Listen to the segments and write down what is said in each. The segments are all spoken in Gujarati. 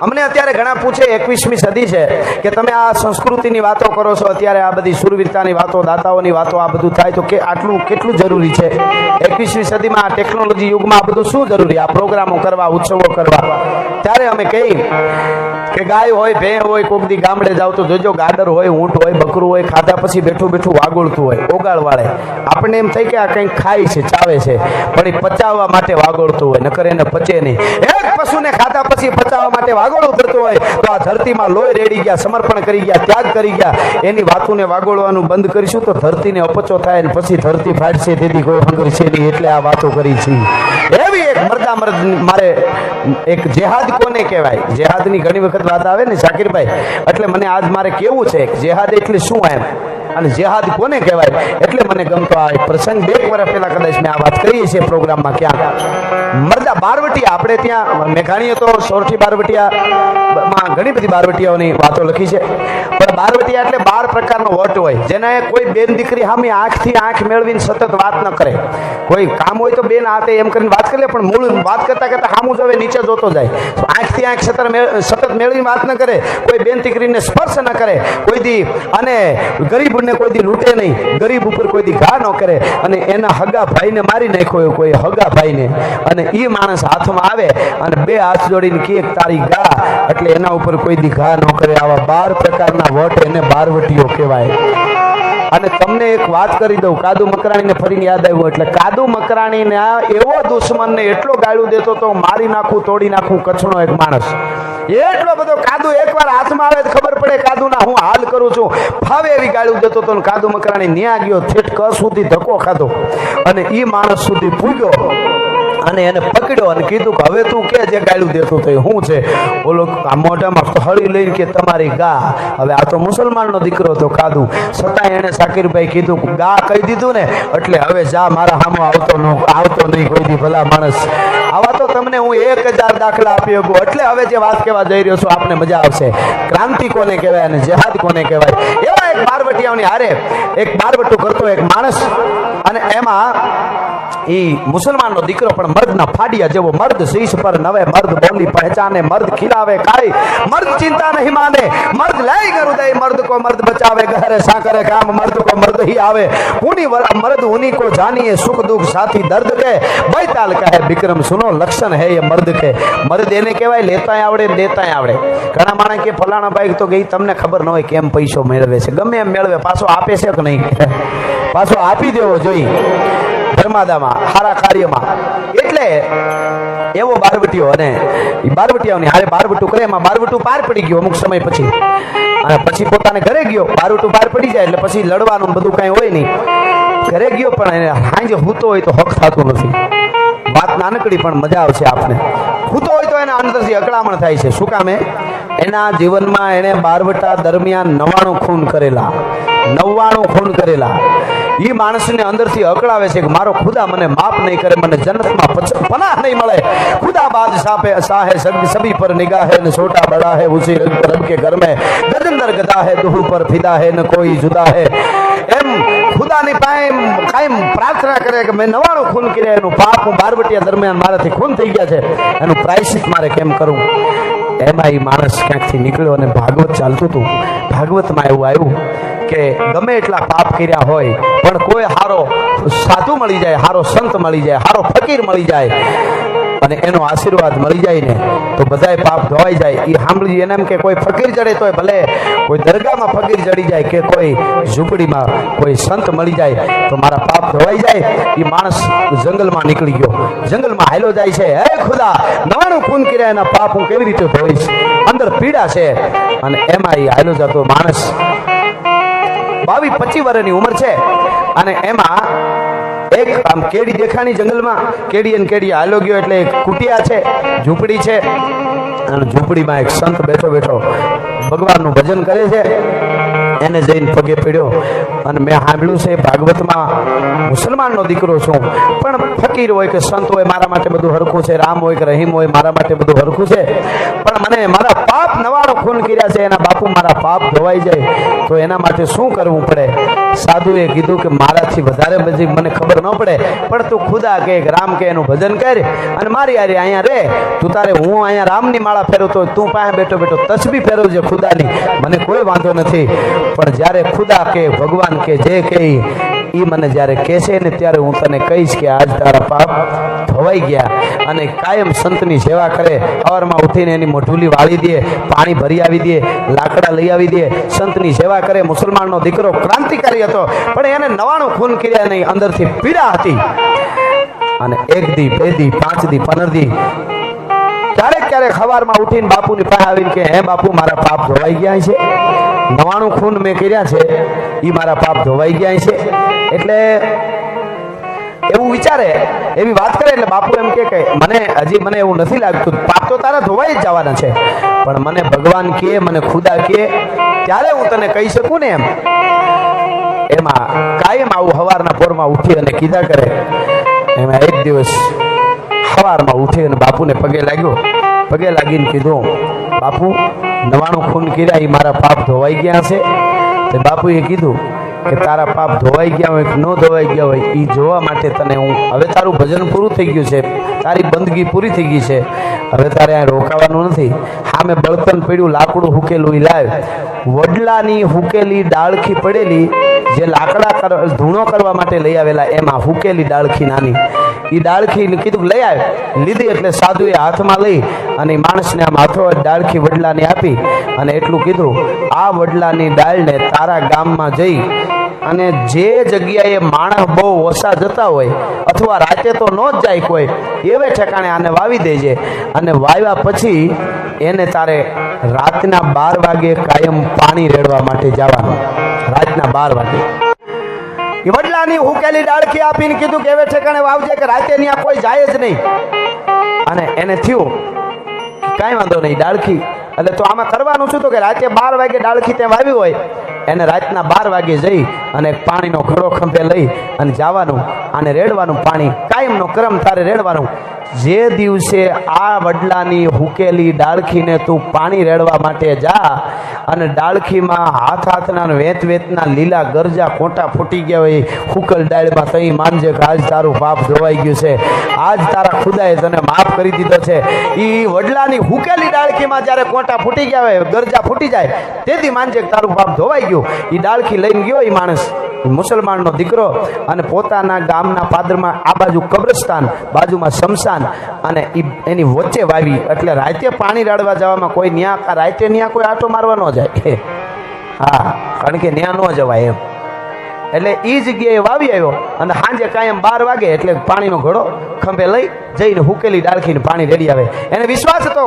અમને અત્યારે ઘણા પૂછે, એકવીસમી સદી છે, કે તમે આ સંસ્કૃતિની વાતો કરો છો, અત્યારે આ બધી સુરવીરતાની વાતો, દાતાઓની વાતો, આ બધું થાય, તો કે આટલું, કેટલું જરૂરી છે? એકવીસમી સદીમાં આ ટેકનોલોજી યુગમાં આ બધું શું જરૂરી? આ પ્રોગ્રામો કરવા, ઉત્સવો કરવા. ત્યારે અમે કહી કે ગાય હોય ભે હોય, કોક દી ગામડે જાવ, તો જોજો ગાડર હોય, ઊંટ હોય, બકરું હોય, ખાધા પછી બેઠું બેઠું વાગોળતું હોય ઓગાળ વાળે આપણને એમ થાય કે આ કંઈક ખાય છે, ચાવે છે, પણ એ પચાવવા માટે વાગોળતું હોય, નકર એને પચે નહીં. પશુને ખાધા પછી પચાવવા માટે વાગોળો કરતો હોય, તો આ ધરતીમાં લોહી રેડી ગયા, સમર્પણ કરી ગયા, ત્યાગ કરી ગયા. એની વાતોને વાગોળવાનું બંધ કરીશું તો ધરતીને અપચો થાય ને પછી ધરતી ફાટશે, તેથી કોઈ હંગર છે નહીં, એટલે આ વાતો કરી છે. એવી એક મરદા મરદ મારે એક જેહાદ કોને કહેવાય? જેહાદની ઘણી વખત વાત આવે ને, શાકીરભાઈ, એટલે મને આજ મારે કેવું છે? જેહાદ એટલે શું એમ? અને જેહાદ કોને કહેવાય? એટલે મને ગમતો આ પ્રસંગ. બે વર્ષ પહેલા કદાચ મેં આ વાત કરી છે પ્રોગ્રામમાં ક્યાં? મરદા બારવટીયા, આપણે ત્યાં મેઘાણીએ તો સોરઠી બારવટિયા ઘણી બધી બારવટીયાઓની વાતો લખી છે. પણ બારવટીયા એટલે બાર પ્રકારનો વટ હોય. જેને કોઈ બેન દીકરી સામે આંખથી આંખ મેળવીને સતત વાત ન કરે. કોઈ કામ હોય તો બેન આતે એમ કરીને વાત કરી લે, પણ મૂળ વાત કરતા કરતા સામું જોવે નીચે જોતો જાય. આંખથી આંખ સતત સતત મેળવીને વાત ન કરે. કોઈ બેન દીકરીને સ્પર્શ ન કરે. કોઈ દી અને ગરીબને કોઈ લૂંટે નહીં. ગરીબ ઉપર કોઈ ઘા ન કરે. અને એના હગા ભાઈને મારી નાખ્યો કોઈ હગા ભાઈને. અને એ માણસ હાથમાં આવે અને બે હાથ જોડીને કે તારી ગા એટલે એના ઉપર કોઈ દી ઘા ન કરે. આવા બાર પ્રકારના વટ એને બારવટીઓ કહેવાય. અને તમને એક વાત કરી દઉં. કાદુ મકરાણીને ફરીને યાદ આવ્યું એટલે કાદુ મકરાણીને એવો દુશ્મનને એટલો ગાળું દેતો તો મારી નાખું, તોડી નાખું કચ્છનો એક માણસ. એટલો બધો કાદુ એકવાર હાથમાં આવે ખબર પડે કાદુના હું હાલ કરું છું. ફાવે એવી ગાળું જતો તો કાદુ મકરાણી ન્યા ગયો ઠેઠ સુધી ધક્કો ખાધો. અને એ માણસ સુધી પૂગ્યો અને એને પકડ્યો અને કીધું કે, હવે તું કે જે ગાળું દેતું તો શું છે? બોલો, આ મોઢામાં હળી લઈને કે તમારી ગા. હવે આ તો મુસલમાનનો દીકરો હતો કાદુ. છતાં એણે સાકીરભાઈ કીધું ગા કહી દીધું ને, એટલે હવે જા, મારા હામો આવતો ન, આવતો નહીં કોઈ દી ભલા માણસ. તમને હું એક હજાર દાખલા આપી શકું. એટલે હવે જે વાત કહેવા જઈ રહ્યો છું, આપને મજા આવશે. ક્રાંતિ કોને કહેવાય અને જેહાદ કોને કહેવાય? એવા એક બારવટિયાઓની હારે એક બારવટું કરતો એક માણસ અને એમાં એ મુસલમાનનો દીકરો પણ મર્દના ફાડિયા જેવો મર્દ શીશ પર નવે મર્દ બોલી પહેચાને, મર્દ ખિલાવે કાઈ મર્દ ચિંતા નહીં માને, મર્દ લઈ કરું દે મર્દ કો મર્દ બચાવે ઘરે સાકરે કામ મર્દ કો મર્દ હી આવે. ઉની મર્દ ઉની કો જાનીએ સુખ દુખ સાથી દર્દ કે. બૈતાલ કહે, વિક્રમ સુનો લક્ષણ હે એ મર્દ કે. મર્દ એને કહેવાય, લેતાય આવડે દેતાય આવડે. ઘણા માણસ કે, ફલાણા ભાઈ, તો ગઈ તમને ખબર ન હોય કેમ પૈસો મેળવે છે. ગમે એમ મેળવે, પાછો આપે છે કે નહીં? પાછો આપી દેવો જોઈએ. ધર્માદામાં સારા કાર્યમાં. એટલે એવો બારવટીઓ અને બારવટીઓની હારે બારવટું કરે, એમાં બારવટું પાર પડી ગયું અમુક સમય પછી. અને પછી પોતાને ઘરે ગયો, બારવટું પાર પડી જાય એટલે પછી લડવાનું બધું કાંઈ હોય નહીં. ઘરે ગયો પણ એને સાંજે હૂતો હોય તો હક થતું નથી. વાત નાનકડી પણ મજા આવશે આપને. હૂતો હોય તો એના અંદરથી અકળામણ થાય છે. શું કામે એના જીવનમાં એણે બારવટા દરમિયાન નવાણું ખૂન કરેલા. નવ્વાણું ખૂન કરેલા. એ માણસને અંદરથી અકળાવે છે કે મારો ખુદા મને માફ નહીં કરે, મને જન્નતમાં પનાહ નહીં મળે. ખુદા બાદ સાપે સાહે સભી પર નિગાહ ને છોટા બડા હે ઉસી રબ કે ઘર में ગજંદર ગદા હે, દુહુ પર ફિદા હે, ન કોઈ જુદા હે. એમ ખુદાની પાસે કાયમ પ્રાર્થના કરે કે મેં નવાણું ખૂન કર્યા, એનું પાપ હું બારવટિયા દરમિયાન મારાથી ખૂન થઈ ગયા છે. એનું પ્રાયશ્ચિત મારે કેમ કરવું એમાં એ માણસ ક્યાંકથી નીકળ્યો અને ભાગવત ચાલતું હતું. ભાગવતમાં એવું આવ્યું કે ગમે એટલા પાપ કર્યા હોય, પણ કોઈ હારો સાધુ મળી જાય, હારો સંત મળી જાય, હારો ફકીર મળી જાય અને એનો આશીર્વાદ મળી જાય ને, તો બધાય પાપ ધોવાઈ જાય. એ સાંભળી એને એમ કે કોઈ ફકીર ચડે તોય ભલે, કોઈ દરગાહમાં ફકીર ચડી જાય કે કોઈ ઝૂંપડીમાં કોઈ સંત મળી જાય, તો મારા પાપ ધોવાઈ જાય એ માણસ જંગલમાં નીકળી ગયો. જંગલમાં હાલ્યો જાય છે. હે ખુદા, નવાણું ખૂન કર્યા એના પાપ હું કેવી રીતે ધોઈશ? અંદર પીડા છે. અને એમાં એ હાલ્યો જતો માણસ બાવીસ પચીસ વર્ષની ઉંમર છે. અને એમાં એક આમ કેડી દેખાણી જંગલમાં કેડી અને કેડી હાલો ગયો એટલે એક કુટિયા છે, ઝૂંપડી છે. અને ઝૂંપડીમાં એક સંત બેઠો બેઠો ભગવાનનું ભજન કરે છે. એને જઈને પગે પડ્યો. અને મેં સાંભળ્યું છે ભાગવતમાં મુસલમાનનો દીકરો છું. પણ ફકીર હોય કે સંત હોય મારા માટે બધું હરખું છે, રામ હોય કે રહીમ હોય મારા માટે બધું હરખું છે. પણ મને મારા પાપ નવાણું ખૂન કર્યા છે એના બાપુ મારા પાપ ધોવાઈ જાય તો એના માટે શું કરવું પડે? સાધુએ કીધું કે મારાથી વધારે બધી મને ખબર ન પડે પણ તું ખુદા કે રામ કે એનું ભજન કર અને મારી હારે અહીંયા રે તું તારે હું અહીંયા રામની માળા ફેરવતો હોય, તું પાસે બેઠો બેઠો તસબી ફેરવજે ખુદાની. મને કોઈ વાંધો નથી પણ જ્યારે ખુદા કે ભગવાન કે જે કે એ મને જ્યારે કહેશે ને ત્યારે હું તને કહીશ કે આજ તારા પાપ ધોવાઈ ગયા અને કાયમ સંતની સેવા કરે. સવારમાં ઉઠીને એની મોઢુલી વાળી દે, પાણી ભરી આવી દે, લાકડા લઈ આવી દે. સંતની સેવા કરે. મુસલમાનનો દીકરો ક્રાંતિકારી હતો, પણ એને નવાણું ખૂન કર્યા નહીં અંદરથી પીડા હતી. અને એક દી, બે દી, પાંચ દી, પંદર દી ક્યારેક ક્યારેક સવારમાં ઉઠીને બાપુની પાસે આવીને કે હે બાપુ, મારા પાપ ધોવાઈ ગયા છે. નવાણું ખૂન મેં કર્યા છે એ મારા પાપ ધોવાઈ ગયા છે. એટલે એવું વિચારે, એવી વાત કરે એટલે બાપુ એમ કે કે, મને હજી મને એવું નથી લાગતું, પાપ તો તારા ધોવાઈ જ જવાના છે. પણ મને ભગવાન કહે મને ખુદા કહે ત્યારે હું તને કહી શકું ને એમ. એમાં કાયમ આવું સવારના પોરમાં ઉઠી અને કીધા કરે. એમાં એક દિવસ સવારમાં ઉઠી અને બાપુને પગે લાગ્યો. પગે લાગીને કીધું, બાપુ નવાણું ખૂન કર્યા એ મારા પાપ ધોવાઈ ગયા છે. તે બાપુએ કીધું કે તારા પાપ ધોવાઈ ગયા હોય કે ન ધોવાઈ ગયા હોય એ જોવા માટે તને હું, હવે તારું ભજન પૂરું થઈ ગયું છે, તારી બંદગી પૂરી થઈ ગઈ છે. હવે તારે આ રોકાવાનું નથી. સામે બળતણ પડ્યું, લાકડું હુકેલું એ લાવ વડલાની હુકેલી ડાળખી પડેલી જે લાકડા ધૂણો કરવા માટે લઈ આવેલા, એમાં હુકેલી ડાળખી નાની. એ ડાળખી કીધું, લઈ આવે. લીધી એટલે સાધુએ હાથમાં લઈ અને માણસને આમ હાથો ડાળખી વડલાને આપી અને એટલું કીધું, આ વડલાની ડાળને તારા ગામમાં જઈ અને જે જગ્યાએ માણસ બહુ ઓછા જતા હોય અથવા રાતે તો ન જ જાય કોઈ, એવે ઠેકાણે આને વાવી દેજે. અને વાવ્યા પછી એને તારે રાતના બાર વાગે કાયમ પાણી રેડવા માટે જવાનું. રાતના બાર વાગે. વડલાની હુકેલી ડાળખી આપીને કીધું કે એવે ઠેકાણે વાવજે કે રાતે ત્યાં કોઈ જાય જ નહીં. અને એને થયું કાંઈ વાંધો નહીં, ડાળખી. એટલે તો આમાં કરવાનું શું તો કે રાતે બાર વાગે ડાળખી ત્યાં વાવી હોય, એને રાતના બાર વાગે જઈ અને પાણીનો ઘડો ખંભે લઈ અને જવાનું અને રેડવાનું પાણી. કાયમનો ક્રમ તારે રેડવાનું. જે દિવસે આ વડલાની હુકેલી ડાળખીને તું પાણી રેડવા માટે જા અને ડાળખીમાં હાથ હાથના વેત વેતના લીલા ગરજા કોટા ફૂટી ગયા હોય હુકલ ડાળમાં તઈ માનજે કે આજ તારું પાપ ધોવાઈ ગયું છે. આજ તારા ખુદાએ તને માફ કરી દીધો છે. એ વડલાની હુકેલી ડાળખીમાં જ્યારે કોટા ફૂટી ગયા હોય, ગરજા ફૂટી જાય, તેથી માનજે કે તારું પાપ ધોવાઈ ગયું. એ ડાળખી લઈને ગયો એ માણસ મુસલમાનનો દીકરો અને પોતાના ગામના પાદરમાં આ બાજુ કબ્રસ્તાન, બાજુમાં શમશાન અને એની વચ્ચે વાવી. એટલે રાતે પાણી રાડવા જવામાં કોઈ ન્યા, રાતે ન્યા કોઈ આટો મારવાનો ન જાય. હા, કારણ કે ન્યા ન જવાય એમ. એટલે એ જગ્યાએ વાવી આવ્યો અને સાંજે કાયમ બાર વાગે એટલે પાણીનો ઘડો ખંભે લઈ જઈને હુકેલી ડાળખીને પાણી રેડી આવે. એને વિશ્વાસ હતો.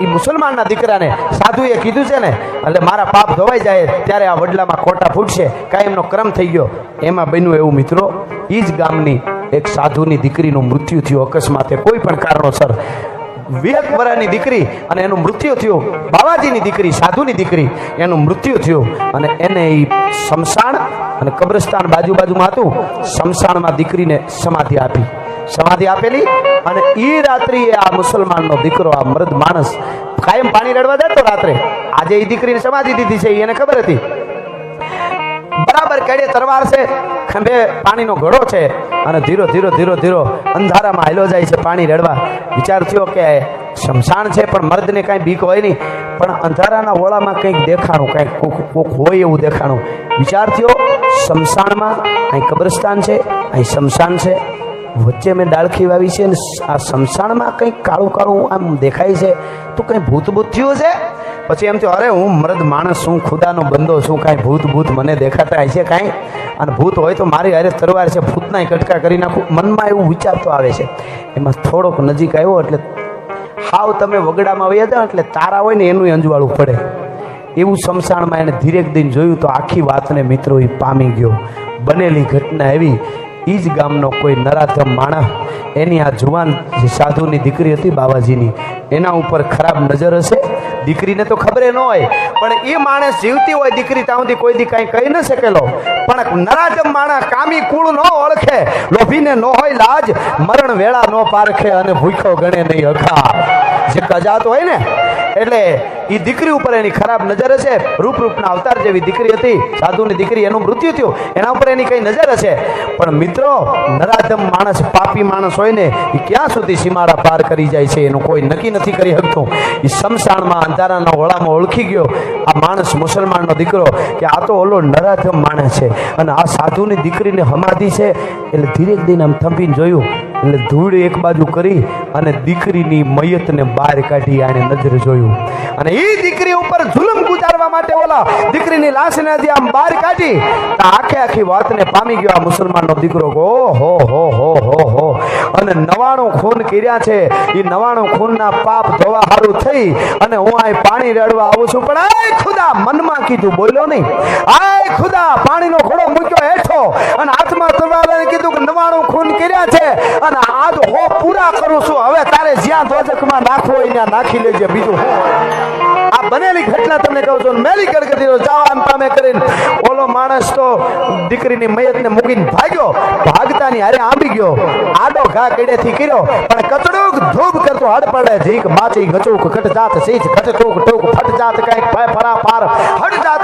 એ મુસલમાનના દીકરાને સાધુએ કીધું છે ને, એટલે મારા પાપ ધોવાઈ જાય ત્યારે આ વડલામાં ખોટા ફૂટશે. કાયમનો ક્રમ થઈ ગયો. એમાં બન્યું એવું, મિત્રો એ જ ગામની એક સાધુની દીકરીનું મૃત્યુ થયું અકસ્માતે. કોઈ પણ કારણોસર વરાની દીકરી અને એનું મૃત્યુ થયું. બાવાજીની દીકરી, સાધુની દીકરી, એનું મૃત્યુ થયું અને એને એ શમશાન અને કબ્રસ્તાન બાજુ બાજુમાં હતું. શમશાનમાં દીકરીને સમાધિ આપી. સમાધિ આપેલી અને એ રાત્રિએ આ મુસલમાનનો દીકરો, આ મૃદ માણસ કાયમ પાણી રડવા જતો રાત્રે. આજે એ દીકરીને સમાધિ દીધી છે એને ખબર હતી. બરાબર કેડે તરવાર છે. ખંભે પાણીનો ઘડો છે અને ધીરો ધીરો ધીરો ધીરો અંધારામાં હાલો જાય છે પાણી રેડવા. વિચાર થયો કે શમશાન છે પણ મર્દને કાંઈ બીક હોય નહીં. પણ અંધારાના ઓળામાં કંઈક દેખાણું, કંઈક કોક કોક હોય એવું દેખાણું. વિચાર થયો, શમશાનમાં અહીં કબ્રસ્તાન છે, અહીં શમશાન છે. વચ્ચે મેં ડાળખી વાવી છે અને આ શમશાનમાં કંઈક કાળું કાળું આમ દેખાય છે. તો કંઈ ભૂત ભૂત થયું છે? પછી એમ થયું, અરે, હું મૃદ માણસ છું, ખુદાનો બંદો છું, કાંઈ ભૂત ભૂત મને દેખાતા હશે કાંઈ? અને ભૂત હોય તો મારી હારે તરવાર છે ભૂતના કટકા કરી નાખું. મનમાં એવું વિચાર તો આવે છે. એમાં થોડોક નજીક આવ્યો એટલે હાવ તમે વગડામાં વયા જાઓ એટલે તારા હોય ને એનું અંજવાળું પડે. એવું સમસાણમાં એને ધીરેક દિન જોયું તો આખી વાતને મિત્રો એ પામી ગયો. બનેલી ઘટના એવી એ જ ગામનો કોઈ નરાધમ માણસ. એની આ જુવાન સાધુની દીકરી હતી બાબાજીની એના ઉપર ખરાબ નજર હશે દીકરીને તો ખબર ન હોય. પણ એ માણસ જીવતી હોય દીકરી ત્યાં સુધી કોઈ દી કાંઈ કહી ન શકેલો. પણ નરાજમ માણસ કામી કુળ ન ઓળખે, લોભીને ન હોય લાજ, મરણ વેળા ન પારખે અને ભૂખ્યો ગણે નહીં અખા જે કજાત હોય ને, એટલે એ દીકરી ઉપર એની ખરાબ નજર હશે. રૂપ રૂપના અવતાર જેવી દીકરી હતી. સાધુની દીકરી એનું મૃત્યુ થયું. એના ઉપર એની કઈ નજર હશે? પણ મિત્રો, નરાધમ માણસ, પાપી માણસ હોય ને એ ક્યાં સુધી સીમાડા પાર કરી જાય છે? એનું કોઈ નક્કી નથી કરી શકતું. એ શમશાનમાં, અંધારાના ઓળામાં ઓળખી ગયો. આ માણસ મુસલમાનનો દીકરો કે આ તો ઓલો નરાધમ માણસ છે. અને આ સાધુની દીકરીને હમાધી છે. એટલે ધીરે ધીરે આમ થંભીને જોયું. એટલે ધૂળ એક બાજુ કરી અને દીકરીની મયતને બહાર કાઢી આને નજર જોયું. અને એ દીકરી ઉપર જુલમ ગુજારવા માટે ઓલા દીકરીની લાશને જે આમ બહાર કાઢી આખે આખી વાતને પામી ગયો આ મુસલમાનનો દીકરો ઓ હો હો હો હો હો. અને નવાણું ખૂન કર્યા છે. એ નવાણું ખૂનના પાપ ધોવા હારું થઈ અને હું આ પાણી રેડવા આવું છું. પણ આય ખુદા, મનમાં કીધું, બોલ્યો નહીં. આય ખુદા પાણીનો ઘોડો મૂક્યો હેઠો અને હાથમાં તલવાર કીધું કે નવાણું ખૂન કર્યા છે અને આજ હો પૂરા કરું છું. હવે તારે જ્યાં ધ્વજકમાં નાખવો હોય ત્યાં નાખી લેજે, બીજું આ બનેલી ઘટના તમને કહું છું. મેલી ગડગડી જાઓ આમ પામે કરીને. ઓલો માણસ તો દીકરીની મયતને મૂકીને ભાગ્યો. ભાગતાની હારે આંબી ગયો. આડો ઘા કડેથી કર્યો. પણ કચડુક ધૂબ કરતો હડપડે. જીક માચી, ગચુક ઘટ જાત સીજ ઘટ ટૂક ટૂક ફટ જાત કંઈક ભય ફરા પાર હટ જાત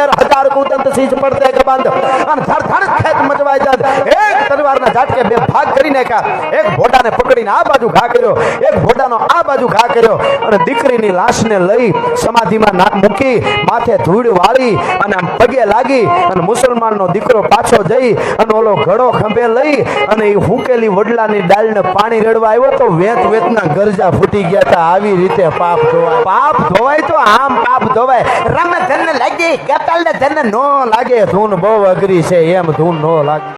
કંઈક કાયર હજાર કુદંત સીજ પડતે કે બંધ અને ધડ ધડ ખેત મચવાઈ જાત એક તલવારના ઝાટકે બે ભાગ કરી નાખ્યા. એક ભોડાને પકડીને આ બાજુ ઘા કર્યો. એક ભોડાનો આ બાજુ ઘા કર્યો. અને દીકરીની લાશને લઈ સમાધિમાં નાક મૂકી, માથે ધૂળ વાળી અને આમ પગે લાગી અને મુસલમાનનો દીકરો પાછો જઈ અને ઓલો ઘડો ખંભે લઈ અને એ હુકેલી વડલાની ડાળને પાણી રેડવા આવ્યો તો વેત વેતના ગરજા ફૂટી ગયા હતા. આવી રીતે પાપ ધોવાય. પાપ ધોવાય તો આમ પાપ ધોવાય. રમ ધન લાગે ગતાલ ધન નો લાગે. ધૂન બહુ અઘરી છે. એમ ધૂન નો લાગે.